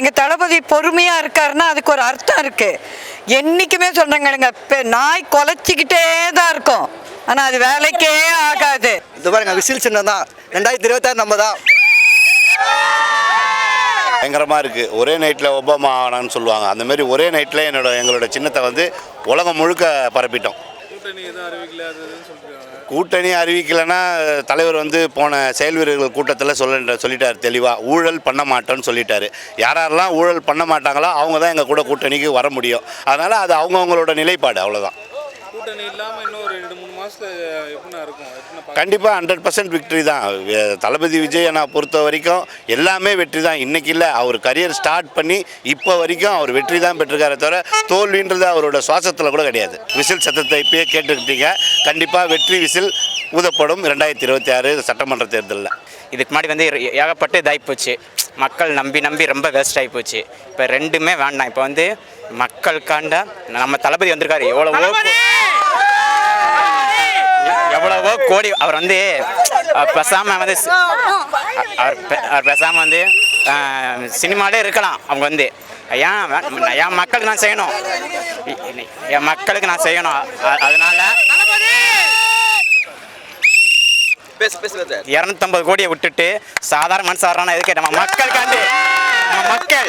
எங்கள் தளபதி பொறுமையாக இருக்காருன்னா அதுக்கு ஒரு அர்த்தம் இருக்குது என்றைக்குமே சொல்கிறேங்க இப்போ நாய் குலைச்சிக்கிட்டே தான் இருக்கும். ஆனால் அது வேலைக்கே ஆகாது. இது பாருங்க விசில் சின்னம் தான். ரெண்டாயிரத்தி இருபத்தாறு நம்ம தான். பயங்கரமாக இருக்குது ஒரே நைட்டில் ஒபாமா ஆனான்னு சொல்லுவாங்க. அந்த மாதிரி ஒரே நைட்டில் என்னோட எங்களோட சின்னத்தை வந்து உலகம் முழுக்க பரப்பிட்டோம். கூட்டணி எதுவும் அறிவிக்கல கூட்டணி அறிவிக்கலைன்னா தலைவர் வந்து போன செயல் வீரர்கள் கூட்டத்தில் சொல்ல சொல்லிட்டார் தெளிவாக ஊழல் பண்ண மாட்டோன்னு சொல்லிட்டாரு. யார் யாரெல்லாம் ஊழல் பண்ண மாட்டாங்களோ அவங்க தான் எங்கள் கூட கூட்டணிக்கு வர முடியும். அதனால் அது அவங்கவுங்களோட நிலைப்பாடு அவ்வளோதான் கூட்டணி இல்லாமல் இன்னொரு மூணு மாசத்துல எப்படிண்ணா இருக்கும்? பார்க்க- கண்டிப்பாக ஹண்ட்ரட் பர்சன்ட் விக்ட்ரி தான். தளபதி விஜய் நான் பொறுத்த வரைக்கும் எல்லாமே வெற்றி தான். இன்னைக்கு இல்லை அவர் கரியர் ஸ்டார்ட் பண்ணி இப்போ வரைக்கும் அவர் வெற்றி தான் பெற்றிருக்காரே தவிர தோல்வின்றது அவரோட சுவாசத்தில் கூட கிடையாது. விசில் சத்தத்தை இப்பயே கேட்டுக்கிட்டீங்க. கண்டிப்பாக வெற்றி விசில் ஊதப்படும் ரெண்டாயிரத்தி இருபத்தி ஆறு சட்டமன்ற தேர்தலில். இதுக்கு முன்னாடி வந்து ஏகப்பட்டு இதாகி போச்சு. மக்கள் நம்பி நம்பி ரொம்ப வேஸ்ட் ஆகி போச்சு. இப்போ ரெண்டுமே வேண்டாம். இப்போ வந்து மக்களுக்காண்ட நம்ம தளபதி வந்திருக்காரு. எவ்வளவோ எவ்வளவோ கோடி அவர் வந்து பேசாம வந்து அவர் பேசாம வந்து சினிமாலே இருக்கலாம் அவங்க வந்து. ஏன் என் மக்களுக்கு நான் செய்யணும். என் மக்களுக்கு நான் செய்யணும். அதனால இரநூத்தம்பது கோடியை விட்டுட்டு சாதாரண மனுஷாரான எதுக்கு? நம்ம மக்களுக்காண்டி. மக்கள்.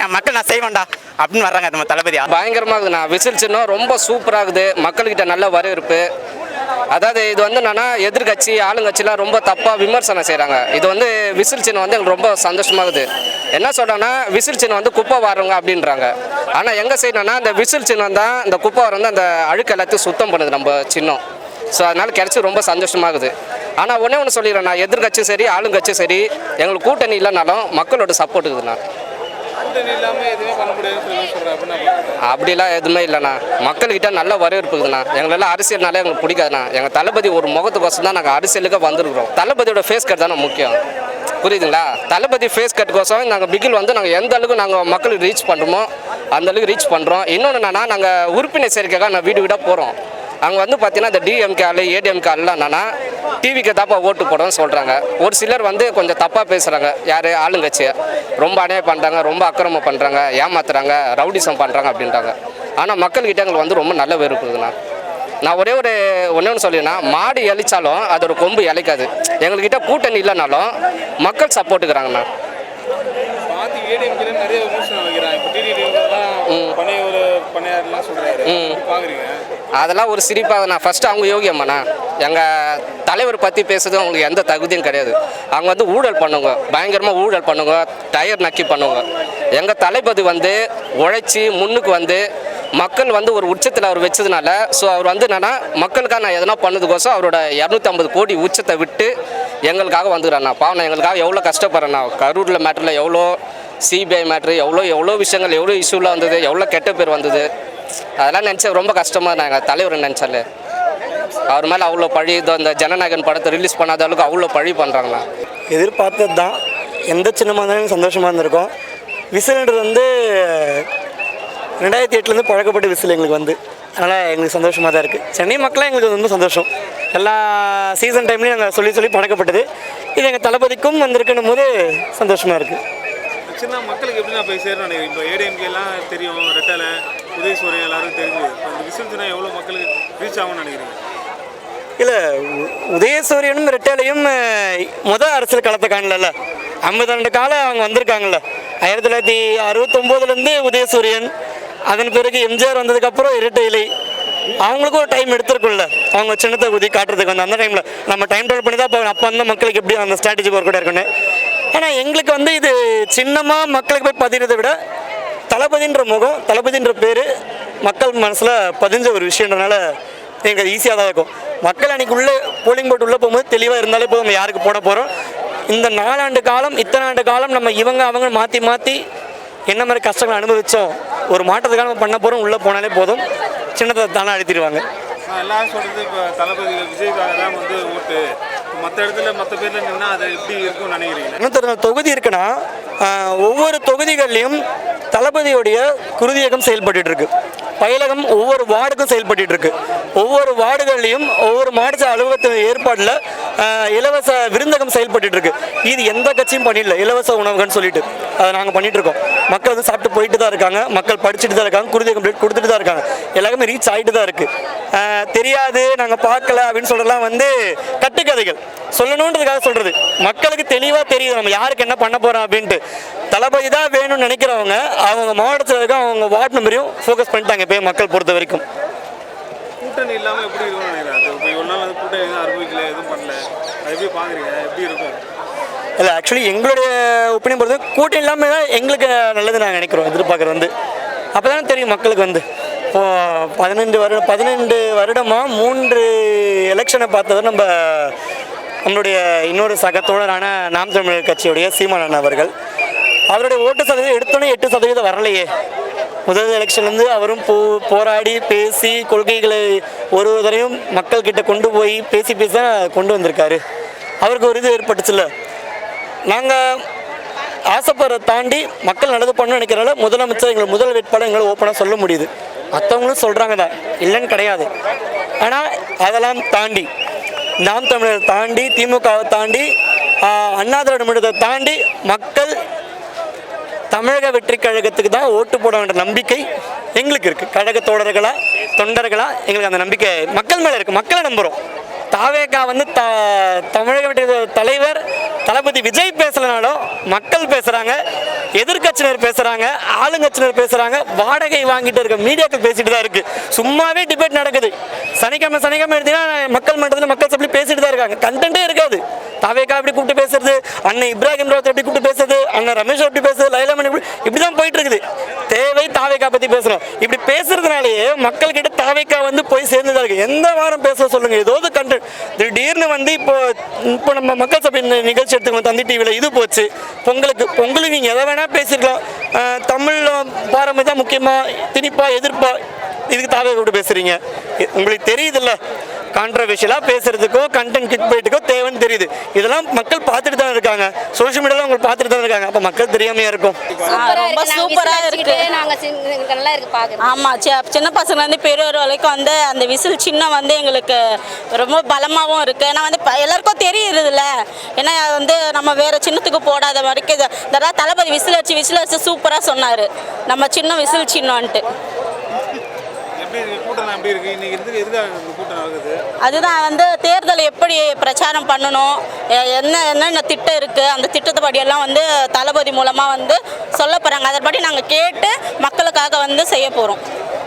என் மக்கள் நான் செய்வேன்டா. அப்படின்னு வர்றாங்க நம்ம தளபதி. பயங்கரமாக இருக்குண்ணா விசில் சின்னம் ரொம்ப சூப்பராக இருக்குது. மக்கள்கிட்ட நல்ல வரவேற்பு. அதாவது இது வந்து என்னன்னா எதிர்கட்சி ஆளுங்கட்சிலாம் ரொம்ப தப்பாக விமர்சனம் செய்கிறாங்க இது வந்து விசில் சின்னம் வந்து எங்களுக்கு ரொம்ப சந்தோஷமாகுது. என்ன சொல்கிறாங்கன்னா விசில் சின்னம் வந்து குப்பை வாரவங்க அப்படின்றாங்க. ஆனால் எங்கே செய்யணும்னா இந்த விசில் சின்னம் தான் இந்த குப்பை வாரம் வந்து அந்த அழுக்கு எல்லாத்தையும் சுத்தம் பண்ணுது நம்ம சின்னம். ஸோ அதனால் கிடச்சி ரொம்ப சந்தோஷமாகுது. ஆனால் ஒன்றே ஒன்று சொல்லிடுறேன் நான். எதிர்கட்சியும் சரி ஆளுங்கட்சியும் சரி எங்களுக்கு கூட்டணி இல்லைனாலும் மக்களோட சப்போர்ட் இருக்குதுண்ணா அப்படிலாம் எதுவுமே இல்லைண்ணா. மக்கள்கிட்ட நல்ல வரவேற்பு இருக்குதுண்ணா எங்களெல்லாம் அரசியல்னாலே எங்களுக்கு பிடிக்காதுண்ணா. எங்கள் தளபதி ஒரு முகத்துக்கோசம் தான் நாங்கள் அரசியலுக்கு வந்திருக்கிறோம். தளபதியோட ஃபேஸ் கட் தானே முக்கியம். புரியுதுங்களா? தளபதி ஃபேஸ் கட்டுக்கோசம் நாங்கள் பிகில் வந்து நாங்கள் எந்த அளவுக்கு நாங்கள் மக்களுக்கு ரீச் பண்ணுறோமோ அந்த அளவுக்கு ரீச் பண்ணுறோம் இன்னொன்று என்னன்னா நாங்கள் உறுப்பினர் சேர்க்கைக்காக நான் வீடு வீடாக போகிறோம் அங்கே வந்து பார்த்தீங்கன்னா இந்த டிஎம்கே அல்ல ஏடிஎம்கே ஆளுலாம் என்னன்னா டிவிக்கு தப்பாக ஓட்டு போடணும்னு சொல்கிறாங்க ஒரு சிலர் வந்து கொஞ்சம் தப்பாக பேசுகிறாங்க யார்? ஆளுங்கட்சியை. ரொம்ப அநியாயம் பண்ணுறாங்க ரொம்ப அக்கிரமம் பண்ணுறாங்க ஏமாத்துறாங்க ரவுடிசம் பண்ணுறாங்க அப்படின்றாங்க. ஆனால் மக்கள்கிட்ட எங்களுக்கு வந்து ரொம்ப நல்ல வெறுப்பு இருக்குதுண்ணா. நான் ஒரே ஒரு ஒன்று ஒன்று சொல்லினா மாடு இழைச்சாலும் அதோட கொம்பு இழைக்காது எங்கள்கிட்ட கூட்டணி இல்லைனாலும் மக்கள் சப்போர்ட்டுக்கிறாங்கண்ணா அதெல்லாம் ஒரு சிரிப்பாக நான் ஃபஸ்ட்டு அவங்க யோகி அம்மாண்ணா. எங்கள் தலைவர் பற்றி பேசுறது அவங்களுக்கு எந்த தகுதியும் கிடையாது. அவங்க வந்து ஊழல் பண்ணுங்க. பயங்கரமாக ஊழல் பண்ணுங்க. டயர் நக்கி பண்ணுங்க. எங்கள் தளபதி வந்து உழைச்சி முன்னுக்கு வந்து மக்கள் வந்து ஒரு உச்சத்தில் அவர் வச்சதுனால ஸோ அவர் வந்து என்னன்னா மக்களுக்காக நான் எதனா பண்ணதுக்கோசம் அவரோட இரநூத்தம்பது கோடி உச்சத்தை விட்டு எங்களுக்காக வந்துக்கிறாண்ணா பாவம் நான் எங்களுக்காக எவ்வளோ கஷ்டப்படுறேண்ணா. கரூரில் மேட்டரில் எவ்வளோ சிபிஐ மேட்ரு எவ்வளோ எவ்வளோ விஷயங்கள் எவ்வளோ இஷ்யூலாம் வந்தது எவ்வளோ கெட்ட பேர் வந்தது அதெல்லாம் நினச்சா ரொம்ப கஷ்டமாக நாங்கள் தலைவர் நினச்சாலே. அவர் மேலே அவ்வளோ பழி இதோ இந்த ஜனநாயகன் படத்தை ரிலீஸ் பண்ணாத அளவுக்கு அவ்வளோ பழி பண்ணுறாங்களா எதிர்பார்த்தது தான். எந்த சின்னமாக இருந்தாலும் சந்தோஷமாக இருந்திருக்கும். விசில்ன்றது வந்து ரெண்டாயிரத்தி எட்டுலேருந்து பழக்கப்பட்ட விசில் எங்களுக்கு வந்து. அதனால் எங்களுக்கு சந்தோஷமாக தான் இருக்குது சென்னை மக்களாக எங்களுக்கு ரொம்ப சந்தோஷம். எல்லா சீசன் டைம்லேயும் நாங்கள் சொல்லி சொல்லி பழக்கப்பட்டது. இது எங்கள் தளபதிக்கும் வந்திருக்குன்னும் போது சந்தோஷமாக இருக்குது சின்ன மக்களுக்கு எப்படி நான் போய் சேரணும் நினைக்கிறேன் இப்போ ஏடிஎம்கேலாம் தெரியும் ரெட்டலை உதயசூரியன் எல்லாரும் தெரிஞ்சு இப்போ இந்த விசில்ஸ்னா எவ்வளோ மக்களுக்கு ரீச் ஆகும்னு நினைக்கிறீங்க? இல்லை உதயசூரியனும் ரெட்டாலையும் முதல் அரசியல் களத்தை காணல ஐம்பது ரெண்டு காலம் அவங்க வந்திருக்காங்கல்ல. ஆயிரத்தி தொள்ளாயிரத்தி அறுபத்தொம்போதுலேருந்து உதயசூரியன் அதன் பிறகு எம்ஜிஆர் வந்ததுக்கப்புறம் இரட்டை இலை. அவங்களுக்கும் ஒரு டைம் எடுத்திருக்கும்ல. அவங்க சின்னத்தை ஊதி காட்டுறதுக்கு வந்து அந்த டைமில் நம்ம டைம் டேபிள் பண்ணி தான் அப்போ அந்த மக்களுக்கு எப்படி அந்த ஸ்ட்ராட்டஜி ஒர்க் அவுட் இருக்குன்னு. ஏன்னா எங்களுக்கு வந்து இது சின்னமாக மக்களுக்கு போய் பதிகிறதை விட தளபதின்ற முகம் தளபதின்ற பேர் மக்கள் மனசில் பதிஞ்ச ஒரு விஷயன்றனால எங்களுக்கு ஈஸியாக தான் இருக்கும். மக்கள் அன்றைக்கு உள்ளே போலிங் போட்டு உள்ளே போகும்போது தெளிவாக இருந்தாலே போதும் நம்ம யாருக்கு போட போகிறோம் இந்த நாலாண்டு காலம் இத்தனை ஆண்டு காலம் நம்ம இவங்க அவங்க மாற்றி மாற்றி என்ன மாதிரி கஷ்டங்கள் அனுபவித்தோம் ஒரு மாற்றத்துக்காக நம்ம பண்ண போகிறோம் உள்ளே போனாலே போதும். சின்னத்தை தானே அழுத்திடுவாங்க. எல்லாரும் சொல்கிறது இப்போ தளபதி விஜய்க்காக தான் வந்து ஓட்டு. மற்ற இடத்துல மற்ற பேர்ல நின்னா அது எப்படி இருக்கும்னு நினைக்கிறீங்க? தொகுதி இருக்குன்னா ஒவ்வொரு தொகுதிகள்லையும் தளபதியுடைய குருதியகம் செயல்பட்டு இருக்கு. பயிலகம் ஒவ்வொரு வார்டுக்கும் செயல்பட்டு இருக்கு ஒவ்வொரு வார்டுகள்லையும் ஒவ்வொரு மாநில அலுவலகத்தின் ஏற்பாட்டில் இலவச விருந்தகம் செயல்பட்டு இருக்கு இது எந்த கட்சியும் பண்ணிடல. இலவச உணவுகள்னு சொல்லிட்டு அதை நாங்கள் பண்ணிட்டு இருக்கோம் மக்கள் வந்து சாப்பிட்டு போயிட்டு தான் இருக்காங்க. மக்கள் படிச்சுட்டு தான் இருக்காங்க. குருதி கம்ப்ளீட் கொடுத்துட்டு தான் இருக்காங்க. எல்லாருமே ரீச் ஆகிட்டு தான் இருக்கு. தெரியாது நாங்கள் பார்க்கல அப்படின்னு சொல்றதெல்லாம் வந்து கட்டுக்கதைகள். சொல்லணுன்றதுக்காக சொல்றது. மக்களுக்கு தெளிவாக தெரியுது. நம்ம யாருக்கு என்ன பண்ண போறோம் அப்படின்ட்டு. தளபதி தான் வேணும்னு நினைக்கிறவங்க அவங்க மாவட்டத்தில் இருக்க அவங்க வார்டு மெம்பரையும் ஃபோக்கஸ் பண்ணிட்டாங்க இப்போ மக்கள் பொறுத்த வரைக்கும். கூட்டணி இல்லாமல் எப்படி இருக்கும்னு நினைக்கிறேன் அது இப்போ இவ்வளோ நாள் கூட்டணி எதுவும் அறிவிக்கல எதுவும் பண்ணல. அது எப்படி பார்க்குறீங்க எப்படி இருக்கும்? இல்லை ஆக்சுவலி எங்களுடைய ஒப்பீனியன் பொறுத்த கூட்டம் இல்லாமல் தான் எங்களுக்கு நல்லது நாங்கள் நினைக்கிறோம் எதிர்பார்க்குறது வந்து. அப்போ தானே தெரியும் மக்களுக்கு வந்து. இப்போ பதினெண்டு வருடம் பதினெண்டு வருடமாக மூன்று எலெக்ஷனை பார்த்தது நம்ம நம்மளுடைய இன்னொரு சக தோழரான நாம் தமிழர் கட்சியுடைய சீமானன் அவர்கள் அவருடைய ஓட்டு சதவீதம் எடுத்தோன்னே எட்டு சதவீதம் வரலையே. முதல் எலெக்ஷன்லேருந்து அவரும் போ போராடி பேசி கொள்கைகளை ஒரு தரையும் மக்கள்கிட்ட கொண்டு போய் பேசி பேசி தான் கொண்டு வந்திருக்காரு. அவருக்கு ஒரு இது ஏற்பட்டுச்சுல்ல. நாங்கள் ஆசைப்படுறதை தாண்டி மக்கள் நல்லது பண்ணணும்னு நினைக்கிறனால முதலமைச்சர் எங்கள் முதல் வேட்பாளர் எங்களை ஓப்பனாக சொல்ல முடியுது. மற்றவங்களும் சொல்கிறாங்க தான். இல்லைன்னு கிடையாது. ஆனால் அதெல்லாம் தாண்டி நாம் தமிழர் தாண்டி திமுகவை தாண்டி ஆஹ், அண்ணா திராவிட தாண்டி மக்கள் தமிழக வெற்றி கழகத்துக்கு தான் ஓட்டு போட வேண்டிய நம்பிக்கை எங்களுக்கு இருக்குது கழக தோழர்களா தொண்டர்களா எங்களுக்கு அந்த நம்பிக்கை மக்கள் மேலே இருக்குது மக்களை நம்புகிறோம் தாவேகா வந்து த தமிழக தலைவர் தளபதி விஜய் பேசலனாலும் மக்கள் பேசுகிறாங்க எதிர்க்கட்சியினர் பேசுகிறாங்க ஆளுங்கட்சியினர் பேசுகிறாங்க வாடகை வாங்கிட்டு இருக்க மீடியாக்கள் பேசிட்டு தான் இருக்குது சும்மாவே டிபேட் நடக்குது. சனிக்கிழமை சனிக்கிழமை எடுத்தீங்கன்னா மக்கள் மன்றத்தில் மக்கள் சபை பேசிட்டு தான் இருக்காங்க. கண்டென்ட்டே இருக்காது. தாவேக்கா எப்படி கூப்பிட்டு பேசுறது? அண்ணன் இப்ராஹிம் ராவத் எப்படி கூப்பிட்டு பேசுறது? அண்ணன் ரமேஷ் எப்படி பேசுறது? லைலாமணி இப்படி இப்படி தான் போயிட்டு இருக்குது. தாவேக்கா பத்தி பேசுறோம். இப்படி பேசுறதுனாலேயே மக்கள் கிட்ட தாவேக்கா வந்து போய் சேர்ந்துதான் இருக்கு. எந்த வாரம் பேச சொல்லுங்க. ஏதோ கண்டென்ட் திடீர்னு வந்து இப்போ இப்போ நம்ம மக்கள் சபை நிகழ்ச்சி எடுத்துக்கணும் தந்தி டிவியில் இது போச்சு. பொங்கலுக்கு பொங்கலுக்கு நீங்கள் எதை வேணால் பேசிருக்கலாம். தமிழ் பாரம்பரியம் தான் முக்கியமாக திணிப்பா எதிர்ப்பா இதுக்கு தாவே கூப்பிட்டு பேசுறீங்க. உங்களுக்கு தெரியுதுல்ல. கான்ட்ரவர்ஷியலாக பேசுறதுக்கோ கண்டென்ட் கிக் போயிட்டுக்கோ தேவைன்னு தெரியுது. இதெல்லாம் மக்கள் பார்த்துட்டு தான் இருக்காங்க. சோஷியல் மீடியாவில் அவங்க பார்த்துட்டு தான் இருக்காங்க. அப்போ மக்கள் தெரியாமையா இருக்கும். ரொம்ப சூப்பரா இருக்கு. நாங்க சின்ன- நல்லா இருக்கு பாக்குறது ஆமா சி- சின்ன பசங்க வந்து பெரியவர் வரைக்கும் வந்து அந்த விசில் சின்னம் வந்து எங்களுக்கு ரொம்ப பலமாவும் இருக்கு. ஏன்னா வந்து எல்லாருக்கும் தெரியுதுல்ல ஏன்னா வந்து நம்ம வேற சின்னத்துக்கு போடாத வரைக்கும் இது- இந்த தடவை தளபதி விசில் அடிச்சு விசில் அடிச்சு சூப்பரா சொன்னாரு. நம்ம சின்னம் விசில் சின்னம்ன்ட்டு. கூட்டம் எப்படி இருக்கு? இன்னைக்கு எதுக்கு எதுக்காக இந்த கூட்டம் நடக்குது? அதுதான் வந்து தேர்தல் எப்படி பிரச்சாரம் பண்ணணும்? என்ன என்னென்ன திட்டம் இருக்குது அந்த திட்டத்தை படியெல்லாம் வந்து தளபதி மூலமாக வந்து சொல்ல போகிறாங்க அதன்படி நாங்கள் கேட்டு மக்களுக்காக வந்து செய்ய போகிறோம்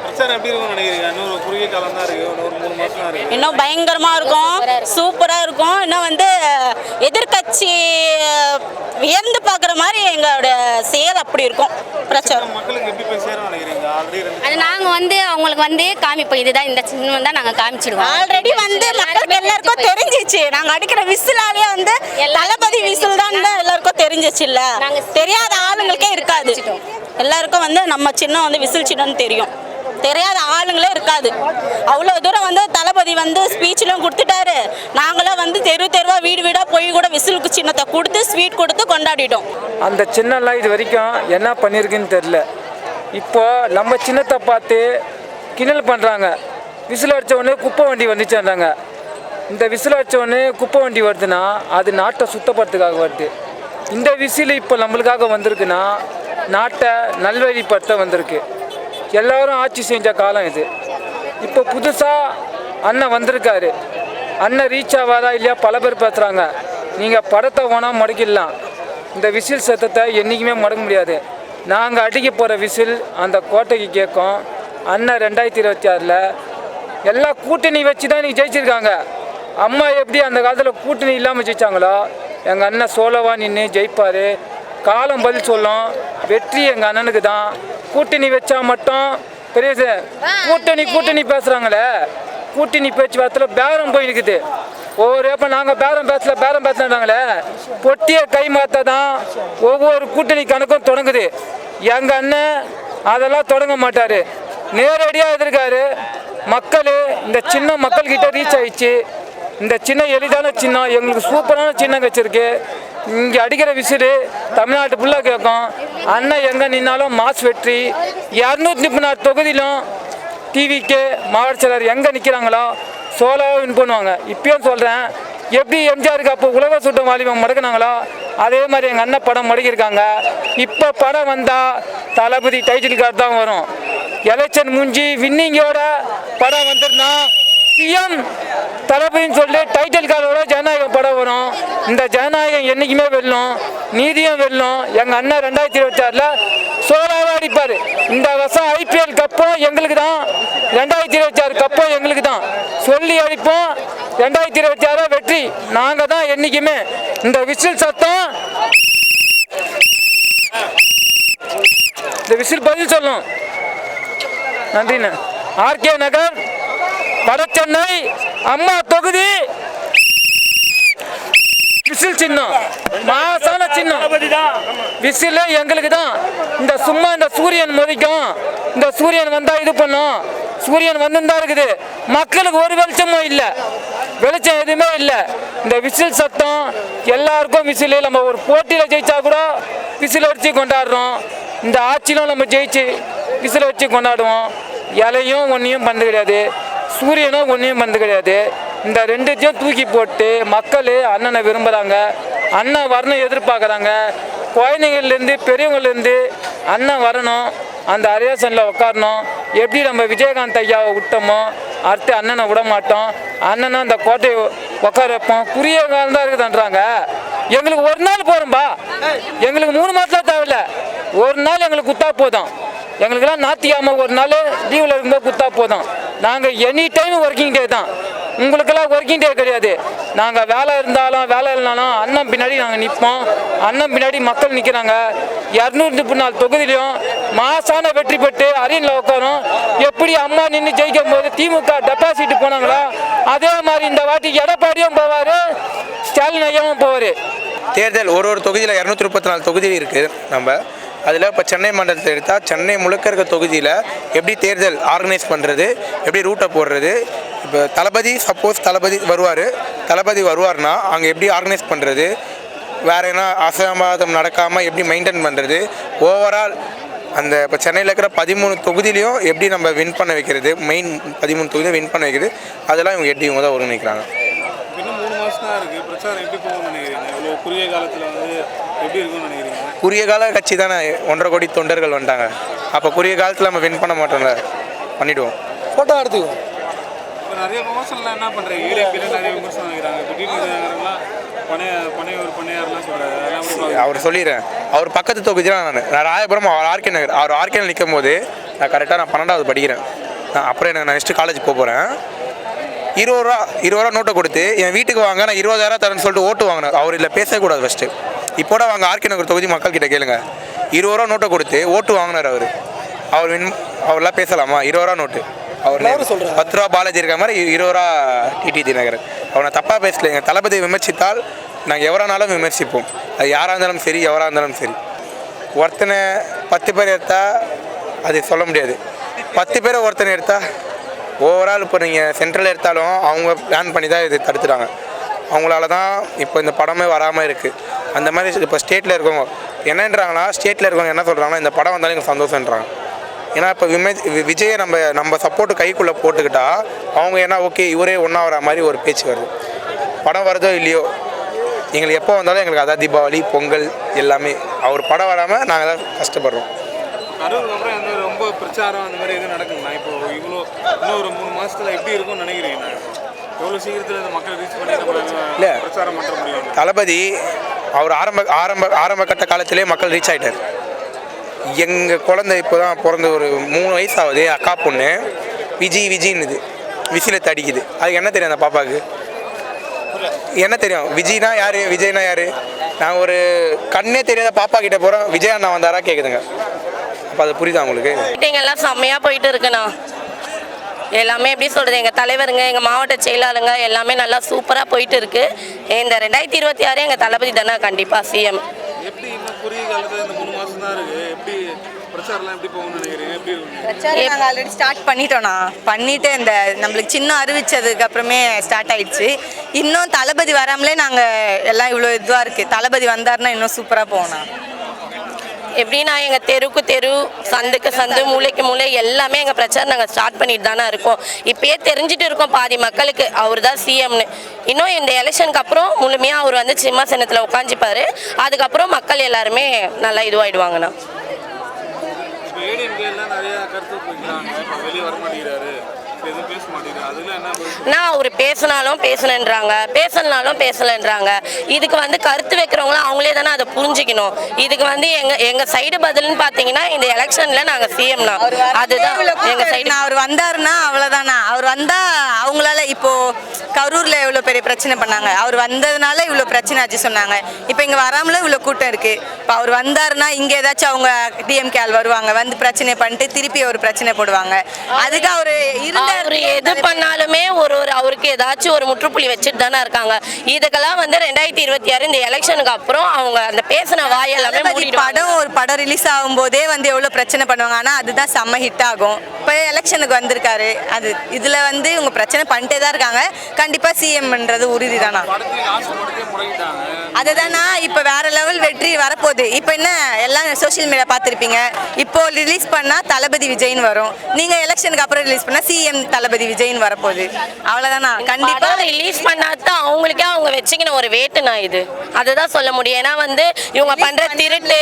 பிரச்சாரம் எப்படி இருக்கும்னு நினைக்கிறீங்க? இன்னும் குறுகிய காலம் தான் இருக்கு. இன்னும் ஒரு மூணு மாசம் தான் இருக்கு. இன்னும் பயங்கரமாக இருக்கும். சூப்பராக இருக்கும். இன்னும் வந்து எதிர்க்கட்சி வியந்து பார்க்குற மாதிரி எங்களோட செயல் அப்படி இருக்கும். பிரச்சாரம். மக்களுக்கு எப்படி போய் சேரும் நினைக்கிறீங்க? அது நாங்க வந்து அவங்களுக்கு வந்து காமிப்போம். இதுதான் இந்த சின்னம் தான் நாங்க காமிச்சிடுவோம். ஆல்ரெடி வந்து மக்களுக்கு எல்லாருக்கும் தெரிஞ்சிச்சு. நாங்க அடிக்கிற விசிலாலேயே வந்து தளபதி விசில் தான் எல்லாருக்கும் தெரிஞ்சிச்சு இல்ல தெரியாத ஆளுங்களுக்கே இருக்காது. எல்லாருக்கும் வந்து நம்ம சின்னம் வந்து விசில் சின்னம்னு தெரியும். தெரியாத ஆளுங்களே இருக்காது. அவ்வளோ தூரம் வந்து தளபதி வந்து ஸ்பீச்லாம் கொடுத்துட்டாரு. நாங்களும் வந்து தெரு தெருவா வீடு வீடா போய் கூட விசிலுக்கு சின்னத்தை கொடுத்து ஸ்வீட் கொடுத்து கொண்டாடிட்டோம். அந்த சின்னம்லாம் இது வரைக்கும் என்ன பண்ணியிருக்குன்னு தெரில. இப்போ நம்ம சின்னத்தை பார்த்து கிணல் பண்ணுறாங்க விசில் அடிச்ச உடனே குப்பை வண்டி வந்துச்சுன்றாங்க. இந்த விசில் அடிச்ச உடனே குப்பை வண்டி வருதுன்னா அது நாட்டை சுத்தப்படுறதுக்காக வருது. இந்த விசில் இப்போ நம்மளுக்காக வந்திருக்குன்னா நாட்டை நல்வழிப்படுத்த வந்திருக்கு. எல்லாரும் ஆட்சி செஞ்ச காலம் இது. இப்போ புதுசாக அண்ணன் வந்திருக்காரு. அண்ணன் ரீச் ஆகாதா இல்லையா? பல பேர் பேசுகிறாங்க நீங்கள் படத்தை ஓனா மடக்கிடலாம். இந்த விசில் சத்தத்தை என்றைக்குமே மடக்க முடியாது. நாங்கள் அடிக்க போகிற விசில் அந்த கோட்டைக்கு கேட்கும். அண்ணன் ரெண்டாயிரத்தி இருபத்தி ஆறில் எல்லா கூட்டணி வச்சு தான் நீ ஜெயிச்சிருக்காங்க. அம்மா எப்படி அந்த காலத்தில் கூட்டணி இல்லாமல் ஜெயிச்சாங்களோ எங்கள் அண்ணன் சோலவா நின்று ஜெயிப்பார். காலம் பதில் சொல்லும். வெற்றி எங்கள் அண்ணனுக்கு தான். கூட்டணி வச்சா மட்டும் பெரிய கூட்டணி கூட்டணி பேசுகிறாங்களே கூட்டணி பேச்சுவார்த்தையில் பேரம் போயிருக்குது ஒவ்வொரு எப்போ நாங்கள் பேரம் பேசல பேரம் பேசுனாங்களே பொட்டியை கை மாற்ற தான் ஒவ்வொரு கூட்டணி கணக்கும் தொடங்குது. எங்கள் அண்ணன் அதெல்லாம் தொடங்க மாட்டார். நேரடியாக எதிர்க்காரு. மக்கள் இந்த சின்ன மக்கள்கிட்ட ரீச் ஆயிடுச்சு. இந்த சின்ன எளிதான சின்னம் எங்களுக்கு சூப்பரான சின்னம் வச்சிருக்கு இங்கே அடிக்கிற விசிறு தமிழ்நாட்டு ஃபுல்லாக கேட்கும் அண்ணன் எங்கே நின்னாலும் மாஸ் வெற்றி. இரநூத்தி முப்பது தொகுதியிலும் டிவிக்கு மாவட்ட செயலர் எங்கே நிற்கிறாங்களோ சோலோவாக வின் பண்ணுவாங்க இப்பயும் சொல்கிறேன் எப்படி எம்ஜிஆருக்கு அப்போ உலக சுட்டம் வாலிபம் மடக்குனாங்களோ அதே மாதிரி எங்கள் அண்ணன் படம் மடக்கியிருக்காங்க. இப்போ படம் வந்தால் தளபதி டைட்டில் கார்டு தான் வரும். எலெக்ஷன் முடிஞ்சு வின்னிங்கோட படம் வந்துருந்தா சிஎம் தளபதின்னு சொல்லி டைட்டில் கார்டோட ஜனநாயகம் படம் வரும். இந்த ஜனநாயகம் என்றைக்குமே வெல்லும். நீதியும் வெல்லும். எங்கள் அண்ணன் ரெண்டாயிரத்தி இருபத்தாறில் சோலாவாக அடிப்பார். இந்த வருஷம் ஐபிஎல் கப்பும் எங்களுக்கு தான். ரெண்டாயிரத்தி இருபத்தி ஆறு கப்பும் எங்களுக்கு தான். சொல்லி அடிப்போம். ரெண்டாயிரத்தி இருபத்தி ஆறு வெற்றி. நாங்கள் தான் என்றைக்குமே இந்த விசில் சத்தம். இந்த விசில் பதில் சொல்லும். நன்றிண்ணே. ஆர்கே நகர். வடசென்னை அம்மா தொகுதி. விசில் சின்னம். மாசான சின்னம். விசில் எங்களுக்கு தான். இந்த சும்மா இந்த சூரியன் மதிக்கும். இந்த சூரியன் வந்தால் இது பண்ணும். சூரியன் வந்துதான் இருக்குது. மக்களுக்கு ஒரு வெளிச்சமும் இல்லை. வெளிச்சம் எதுவுமே இல்லை. இந்த விசில் சத்தம் எல்லாருக்கும் விசில் நம்ம ஒரு போட்டியில் ஜெயிச்சா கூட விசில் அடிச்சு கொண்டாடுறோம். இந்த ஆட்சியிலும் நம்ம ஜெயிச்சு விசில் வச்சு கொண்டாடுவோம். இலையும் ஒன்றையும் பண்ண கிடையாது. சூரியனும் ஒன்றையும் பண்ணது கிடையாது. இந்த ரெண்டுத்தையும் தூக்கி போட்டு மக்கள் அண்ணனை விரும்புகிறாங்க அண்ணன் வரணும் எதிர்பார்க்குறாங்க. குழந்தைங்கள்லேருந்து பெரியவங்கள்லேருந்து அண்ணன் வரணும். அந்த அரியாசனில் உட்காரணும் எப்படி நம்ம விஜயகாந்த் ஐயாவை விட்டோமோ அடுத்து அண்ணனை விட மாட்டோம் அண்ணனை அந்த கோட்டையை உட்கார வைப்போம். குறுகிய காலம் தான் இருக்குதுன்றாங்க. எங்களுக்கு ஒரு நாள் போகிறோம்பா எங்களுக்கு மூணு மாதம் தேவையில்ல. ஒரு நாள் எங்களுக்கு குத்தா போதும். எங்களுக்கெல்லாம் நாத்தியாமல் ஒரு நாள் லீவில் இருக்கும்போது குத்தா போதும். நாங்கள் எனி டைம் ஒர்க்கிங் டே தான். உங்களுக்கெல்லாம் ஒர்க்கிங் டே கிடையாது. நாங்கள் வேலை இருந்தாலும் வேலை இல்லைனாலும் அண்ணன் பின்னாடி நாங்கள் நிற்போம் அண்ணன் பின்னாடி மக்கள் நிற்கிறாங்க இரநூத்தி முப்பத்தி நாலு தொகுதியிலையும் மாசான வெற்றி பெற்று அரியணில் உட்காரும். எப்படி அம்மா நின்று ஜெயிக்கும் போது திமுக டெபாசிட் போனாங்களோ அதே மாதிரி இந்த வாட்டி எடப்பாடியும் போவார் ஸ்டாலின் ஐயாவும் போவார். தேர்தல் ஒரு ஒரு தொகுதியில் இரநூத்தி முப்பத்தி நாலு தொகுதி இருக்குது நம்ம அதில் இப்போ சென்னை மண்டலத்தை எடுத்தால் சென்னை முழுக்க இருக்க தொகுதியில் எப்படி தேர்தல் ஆர்கனைஸ் பண்ணுறது எப்படி ரூட்டை போடுறது இப்போ தளபதி சப்போஸ் தளபதி வருவார் தளபதி வருவார்னா அங்கே எப்படி ஆர்கனைஸ் பண்ணுறது வேறு என்ன அசம்பாதம் நடக்காமல் எப்படி மெயின்டைன் பண்ணுறது ஓவரால் அந்த இப்போ சென்னையில் இருக்கிற பதிமூணு தொகுதியிலையும் எப்படி நம்ம வின் பண்ண வைக்கிறது மெயின் பதிமூணு தொகுதியும் வின் பண்ண வைக்கிறது அதெல்லாம் இவங்க எப்படி இவங்க தான் ஒருங்கிணைக்கிறாங்க. தான் இருக்குது பிரச்சாரம் எப்படி போகும்னு நினைக்கிறீங்க? இவ்வளோ குறுகிய காலத்தில் வந்து எப்படி இருக்கும்னு நினைக்கிறீங்க? குறுகிய கால கட்சி தானே. ஒன்றரை கோடி தொண்டர்கள் வந்துட்டாங்க. அப்போ குறுகிய காலத்தில் நம்ம வின் பண்ண மாட்டோம்ல. பண்ணிவிடுவோம் ஃபோட்டோ எடுத்துக்கோ. இப்போ நிறைய விமர்சனம்லாம் என்ன பண்ணுறீங்க ஈழப்பில நிறைய விமர்சனம் வைக்கிறாங்க. பனைய சொல்கிறாரு அதெல்லாம்? அவர் சொல்லிடுறேன். அவர் பக்கத்து தொகுதி தான் நான். நான் ராயபுரம் அவர் ஆர்கே நகர் அவர் ஆர்கேல நிற்கும் போது நான் கரெக்டாக நான் பன்னெண்டாவது படிக்கிறேன். நான் அப்புறம் எனக்கு நான் நெக்ஸ்ட்டு காலேஜ் போக போகிறேன் இருபது ரூபா இருபது ரூபா நோட்டை கொடுத்து என் வீட்டுக்கு வாங்க நான் இருபதாயிரம் தரேன்னு சொல்லிட்டு ஓட்டு வாங்கினார் அவர் இதில் பேசக்கூடாது ஃபஸ்ட்டு இப்போட வாங்க ஆர்கே நகர் தொகுதி மக்கள் கிட்ட கேளுங்க. இருபது ரூபா நோட்டை கொடுத்து ஓட்டு வாங்கினார் அவர். அவர் வின் அவர்லாம் பேசலாமா? இருபது ரூபா நோட்டு. அவர் பத்து ரூபா பாலாஜி இருக்க மாதிரி இருபது ரூபா டிடி தினகரன். அவனை தப்பாக பேசல. எங்கள் தளபதியை விமர்சித்தால் நாங்கள் எவரானாலும் விமர்சிப்போம். அது யாராக இருந்தாலும் சரி எவராக இருந்தாலும் சரி. ஒருத்தனை பத்து பேர் எடுத்தா அது சொல்ல முடியாது. பத்து பேரை ஒருத்தனை எடுத்தா ஓவரால் இப்போ நீங்கள் சென்ட்ரல் எடுத்தாலும் அவங்க பிளான் பண்ணி தான் இது தடுத்துட்டாங்க. அவங்களால தான் இப்போ இந்த படமே வராமல் இருக்குது அந்த மாதிரி இப்போ ஸ்டேட்டில் இருக்கவங்க என்னன்றாங்கன்னா ஸ்டேட்டில் இருக்கவங்க என்ன சொல்கிறாங்கன்னா இந்த படம் வந்தாலும் எங்களுக்கு சந்தோஷன்றாங்க. ஏன்னா இப்போ விமேஜ் வி- விஜயை நம்ம நம்ம சப்போர்ட்டு கைக்குள்ளே போட்டுக்கிட்டா அவங்க என்ன ஓகே இவரே ஒன்றா வர மாதிரி ஒரு பேச்சு வருது. படம் வருதோ இல்லையோ எங்களுக்கு எப்போ வந்தாலும் எங்களுக்கு அதான் தீபாவளி பொங்கல் எல்லாமே. அவர் படம் வராமல் நாங்கள் தான் கஷ்டப்படுறோம். கரூருக்கு அப்புறம் எந்த ரொம்ப பிரச்சாரம் அந்த மாதிரி எதுவும் நடக்குங்களா இப்போ இவ்வளோ இன்னும் ஒரு மூணு மாசத்துல எப்படி இருக்கும்னு நினைக்கிறீங்க நான் எவ்வளோ சீக்கிரத்தில் இந்த மக்கள் ரீச் பண்ணி நம்ம இல்ல. பிரச்சாரம் பண்ண முடியும்? தளபதி அவர் ஆரம்ப ஆரம்ப ஆரம்ப கட்ட காலத்திலே மக்கள் ரீச் ஆகிட்டார் எங்கள் குழந்தை இப்போ தான் பிறந்த ஒரு மூணு வயசு ஆகுது அக்கா பொண்ணு. விஜய் விஜின்னுது. விசில தடிக்குது. அதுக்கு என்ன தெரியும் அந்த பாப்பாவுக்கு? என்ன தெரியும்? விஜய்னா யார்? விஜய்னா யார்? நான் ஒரு கண்ணே தெரியாத பாப்பா கிட்ட போகிறோம் விஜய் அண்ணா வந்தாரா கேட்குதுங்க அப்போ அது புரியுதா உங்களுக்கு? மீட்டிங் எல்லாம் செம்மையாக போயிட்டு இருக்குண்ணா. எல்லாமே எப்படி சொல்கிறது எங்கள் தலைவருங்க எங்கள் மாவட்ட செயலாளருங்க எல்லாமே நல்லா சூப்பராக போயிட்டு இருக்கு. இந்த ரெண்டாயிரத்தி இருபத்தி ஆறு எங்கள் தளபதி தானே? கண்டிப்பாக சிஎம். எப்படி இன்னும் குறுகிய காலத்தில் இந்த மூணு மாசம் தான் இருக்கு? எப்படி பிரச்சாரம்லாம் எப்படி போகும்னு நினைக்கிறீங்க? எப்படி இருக்கும் பிரச்சாரம் நாங்கள் ஆல்ரெடி ஸ்டார்ட் பண்ணிட்டோண்ணா பண்ணிட்டு இந்த நம்மளுக்கு சின்ன அறிவிச்சதுக்கு அப்புறமே ஸ்டார்ட் ஆயிடுச்சு. இன்னும் தளபதி வராமலே நாங்கள் எல்லாம் இவ்வளோ இதுவாக இருக்குது தளபதி வந்தாருன்னா இன்னும் சூப்பராக போகணும் எப்படின்னா எங்கள் தெருவுக்கு தெரு சந்துக்கு சந்து மூலைக்கு மூலை எல்லாமே எங்கள் பிரச்சாரம் நாங்கள் ஸ்டார்ட் பண்ணிட்டு தானே இருக்கோம். இப்பயே தெரிஞ்சுட்டு இருக்கோம் பாதி மக்களுக்கு. அவர் தான் சிஎம்னு இன்னும் இந்த எலெக்ஷனுக்கு அப்புறம் முழுமையாக அவர் வந்து சிம்மாசனத்தில் உட்காந்துப்பாரு அதுக்கப்புறம் மக்கள் எல்லாருமே நல்லா இதுவாகிடுவாங்கண்ணா நான் அவர் பேசினாலும் பேசலன்றாங்க. பேசலனாலும் பேசலன்றாங்க. இதுக்கு வந்து கருத்து வைக்கிறவங்களும் அவங்களே தானே அதை புரிஞ்சுக்கணும். இதுக்கு வந்து எங்க எங்க சைடு பதில்னு பார்த்தீங்கன்னா இந்த எலெக்ஷன்ல நாங்க சிஎம் தான் அதுதான் எங்க சைடு அவர் வந்தாருன்னா அவ்வளோதானா அவர் வந்தா அவங்களால இப்போ கரூர்ல எவ்வளோ பெரிய பிரச்சனை பண்ணாங்க. அவர் வந்ததுனால இவ்வளோ பிரச்சனை ஆச்சு சொன்னாங்க. இப்போ இங்கே வராமலும் இவ்வளோ கூட்டம் இருக்கு. இப்போ அவர் வந்தாருன்னா இங்கே ஏதாச்சும் அவங்க டிஎம்கே ஆள் வருவாங்க. வந்து பிரச்சனை பண்ணிட்டு திருப்பி ஒரு பிரச்சனை போடுவாங்க. அதுக்கு அவர் இருந்த அவர் எது பண்ணாலுமே ஒரு ஒரு அவருக்கு ஏதாச்சும் ஒரு முற்றுப்புள்ளி வச்சுட்டு தானே இருக்காங்க. இதுக்கெல்லாம் வந்து ரெண்டாயிரத்தி இருபத்தி ஆறு இந்த எலெக்ஷனுக்கு அப்புறம் அவங்க அந்த பேசின மூடிடுவாங்க. படம் ஒரு படம் ரிலீஸ் ஆகும்போதே வந்து எவ்வளோ பிரச்சனை பண்ணுவாங்க. ஆனால் அதுதான் செம்ம ஹிட் ஆகும். இப்போ எலெக்ஷனுக்கு வந்திருக்காரு. அது இதில் வந்து இவங்க பிரச்சனை பண்ணிட்டே தான் இருக்காங்க. கண்டிப்பாக சிஎம்ன்றது உறுதி தானா? அதுதானா? இப்போ வேற லெவல் வெற்றி வரப்போகுது. இப்போ என்ன? எல்லாம் சோஷியல் மீடியா பார்த்துருப்பீங்க. இப்போ ரிலீஸ் பண்ணால் தளபதி விஜய்னு வரும். நீங்கள் எலெக்ஷனுக்கு அப்புறம் ரிலீஸ் பண்ணால் சிஎம் தளபதி விஜய்னு வரப்போகுது. அவ்வளோதானா கண்டிப்பாக ரிலீஸ் பண்ணாதான் அவங்களுக்கே அவங்க வச்சுக்கின ஒரு வேட்டுனா இது. அதுதான் சொல்ல முடியும். ஏன்னா வந்து இவங்க பண்ற திருட்டு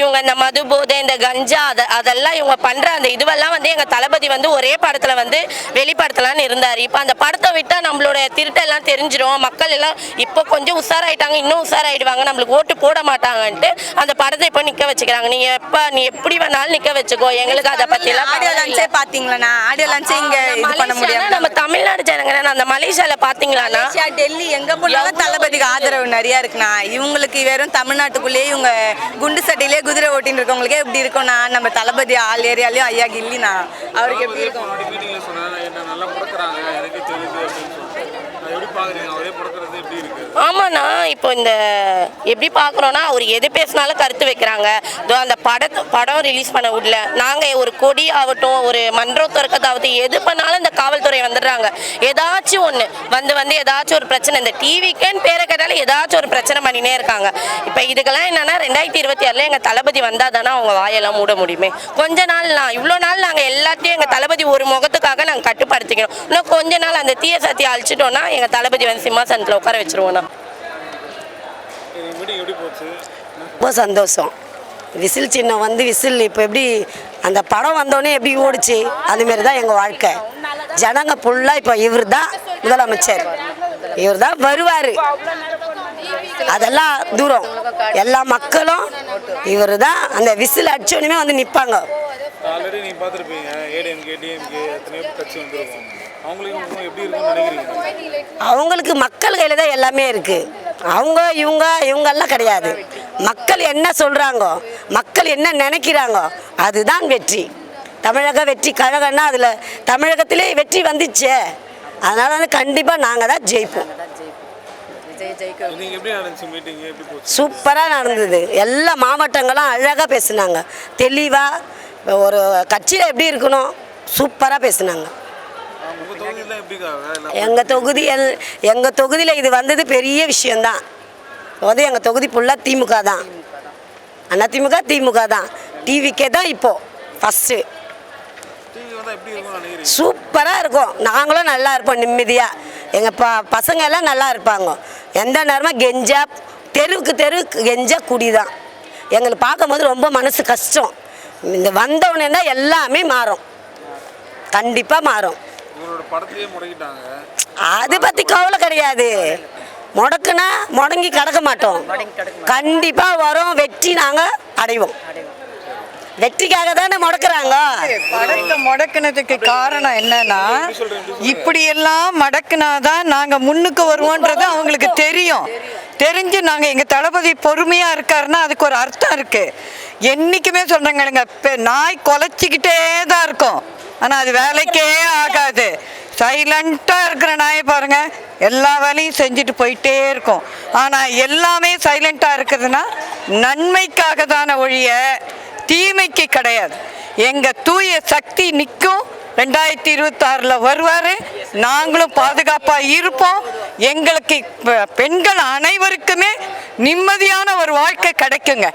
இவங்க இந்த மது போதை இந்த கஞ்சா அத அதெல்லாம் இவங்க பண்ற அந்த இதுவெல்லாம் வந்து எங்க தளபதி வந்து ஒரே படத்துல வந்து வெளிப்படுத்தலாம்னு இருந்தாரு. இப்போ அந்த படத்தை விட்டா நம்மளோட திருட்டெல்லாம் தெரிஞ்சிரும். மக்கள் எல்லாம் இப்போ கொஞ்சம் உஷாராயிட்டாங்க. இன்னும் உஷாராயிடுவாங்க. நம்மளுக்கு ஓட்டு போட மாட்டாங்கன்ட்டு அந்த படத்தை இப்போ நிக்க வச்சுக்கிறாங்க. நீங்க எப்ப நீ எப்படி வேணாலும் நிக்க வச்சுக்கோ. எங்களுக்கு அதை பத்தி எல்லாம் ஆடியோ லான்ச்சே பார்த்தீங்களா ஆடியோ லான்ச்சே இங்கே இது பண்ண முடியாது நம்ம தமிழ்நாடு ஜனங்க அந்த மலேசியால பாத்தீங்களாண்ணா? மலேசியா டெல்லி எங்க போனாலும் தளபதிக்கு ஆதரவு நிறைய இருக்குண்ணா. இவங்களுக்கு வெறும் தமிழ்நாட்டுக்குள்ளேயே இவங்க குண்டு சட்டையிலே குதிரை ஓட்டின்னு இருக்கவங்களுக்கே எப்படி இருக்கும்னா நம்ம தளபதி ஆள் ஏரியாலையும் ஐயா கில்லிண்ணா. அவருக்கு எப்படி இருக்கும் முன்னாடி மீட்டிங்ல சொன்னாங்க என்ன நல்லா முடக்குறாங்க எனக்கு தெரியுது அப்படின்னு சொல்லிட்டு அது எப்படி பாக்குறீங்க அவரே முடக்கிறது எப்படி இருக்கு ஆமாண்ணா இப்போ இந்த எப்படி பார்க்குறோன்னா அவர் எது பேசினாலும் கருத்து வைக்கிறாங்க. இதோ அந்த படத்தை படம் ரிலீஸ் பண்ண விடல நாங்கள் ஒரு கொடி ஆகட்டும் ஒரு மன்றம் துறக்கத்தாகட்டும் எது பண்ணாலும் இந்த காவல்துறை வந்துடுறாங்க. ஏதாச்சும் ஒன்று வந்து வந்து ஏதாச்சும் ஒரு பிரச்சனை இந்த டிவிக்கேன்னு பேரை கேட்டாலும் ஏதாச்சும் ஒரு பிரச்சனை பண்ணினே இருக்காங்க. இப்போ இதுக்கெல்லாம் என்னென்னா ரெண்டாயிரத்தி இருபத்தி ஆறில் எங்கள் தளபதி வந்தால் தானே அவங்க வாயெல்லாம் மூட முடியுமே. கொஞ்ச நாள் இவ்வளோ நாள் நாங்கள் எல்லாத்தையும் எங்கள் தளபதி ஒரு முகத்துக்காக நாங்கள் கட்டுப்படுத்திக்கணும். இன்னும் கொஞ்ச நாள் அந்த தீய சக்தி அழிச்சிட்டோம்னா எங்கள் தளபதி வந்து சிம்மாசனத்தில் உட்கார வச்சிருவோம்ண்ணா ரொம்ப சந்தோஷம். விசில் சின்னம் வந்து விசில் இப்போ எப்படி அந்த படம் வந்தோடனே எப்படி ஓடிச்சு அதுமாரி தான் எங்கள் வாழ்க்கை. ஜனங்க ஃபுல்லாக இப்போ இவர் தான் முதலமைச்சர். இவர் தான் வருவார். அதெல்லாம் தூரம். எல்லா மக்களும் இவர் தான் அந்த விசில் அடிச்சோடனே வந்து நிற்பாங்க ஆல்ரெடி நீங்க பார்த்துருப்பீங்க ஏடிஎம்கே டிஎம்கே எத்தனையோ கட்சி வந்திருக்கும். அவங்களுக்கு இன்னும் எப்படி இருக்கும்னு நினைக்கிறீங்க? அவங்களுக்கு மக்கள் கையில் தான் எல்லாமே இருக்குது அவங்க இவங்க இவங்கெல்லாம் கிடையாது. மக்கள் என்ன சொல்கிறாங்க மக்கள் என்ன நினைக்கிறாங்க அதுதான் வெற்றி. தமிழக வெற்றி கழகம்னா அதில் தமிழகத்திலே வெற்றி வந்துச்சே. அதனால் வந்து கண்டிப்பாக நாங்கள் தான் ஜெயிப்போம். சூப்பராக நடந்தது. எல்லா மாவட்டங்களும் அழகாக பேசுனாங்க. தெளிவாக ஒரு கட்சியில் எப்படி இருக்கணும் சூப்பராக பேசுனாங்க உங்க தொகுதியில எப்படி வேலை எங்கள் தொகுதி எங்கள் தொகுதியில் இது வந்தது பெரிய விஷயந்தான் வந்து எங்கள் தொகுதி ஃபுல்லாக திமுக தான். அண்ணா திமுக திமுக தான். டிவிக்கே தான் இப்போது ஃபஸ்ட்டு சூப்பராக இருக்கும். நாங்களும் நல்லா இருப்போம் நிம்மதியாக எங்கள் ப பசங்க எல்லாம் நல்லா இருப்பாங்க. எந்த நேரமும் கெஞ்சா தெருவுக்கு தெரு கெஞ்சா குடி தான். எங்களுக்கு பார்க்கும்போது ரொம்ப மனசு கஷ்டம். இந்த வந்தவுடனே தான் எல்லாமே மாறும். கண்டிப்பாக மாறும். அதை பற்றி கவலை கிடையாது. முடக்குனா முடங்கி கிடக்க மாட்டோம். கண்டிப்பாக வரும் வெற்றி நாங்கள் அடைவோம். வெற்றிக்காக தானே முடக்குறாங்க. படத்தை முடக்குனதுக்கு காரணம் என்னன்னா இப்படியெல்லாம் மடக்குனாதான் நாங்க முன்னுக்கு வருவோன்றது அவங்களுக்கு தெரியும். தெரிஞ்சு நாங்கள் எங்கள் தளபதி பொறுமையாக இருக்காருன்னா அதுக்கு ஒரு அர்த்தம் இருக்கு. என்னைக்குமே இப்போ நாய் கொலைச்சிக்கிட்டே தான் இருக்கும். ஆனால் அது வேலைக்கே ஆகாது. சைலண்ட்டாக இருக்கிற நாயை பாருங்க எல்லா வேலையும் செஞ்சுட்டு போயிட்டே இருக்கும். ஆனால் எல்லாமே சைலண்ட்டாக இருக்குதுன்னா நன்மைக்காக தானே ஒழிய தீமைக்கு கிடையாது. எங்கள் தூய சக்தி நிற்கும் ரெண்டாயிரத்தி இருபத்தாறில் வருவார். நாங்களும் பாதுகாப்பாக இருப்போம். எங்களுக்கு பெண்கள் அனைவருக்குமே நிம்மதியான ஒரு வாழ்க்கை கிடைக்குங்க.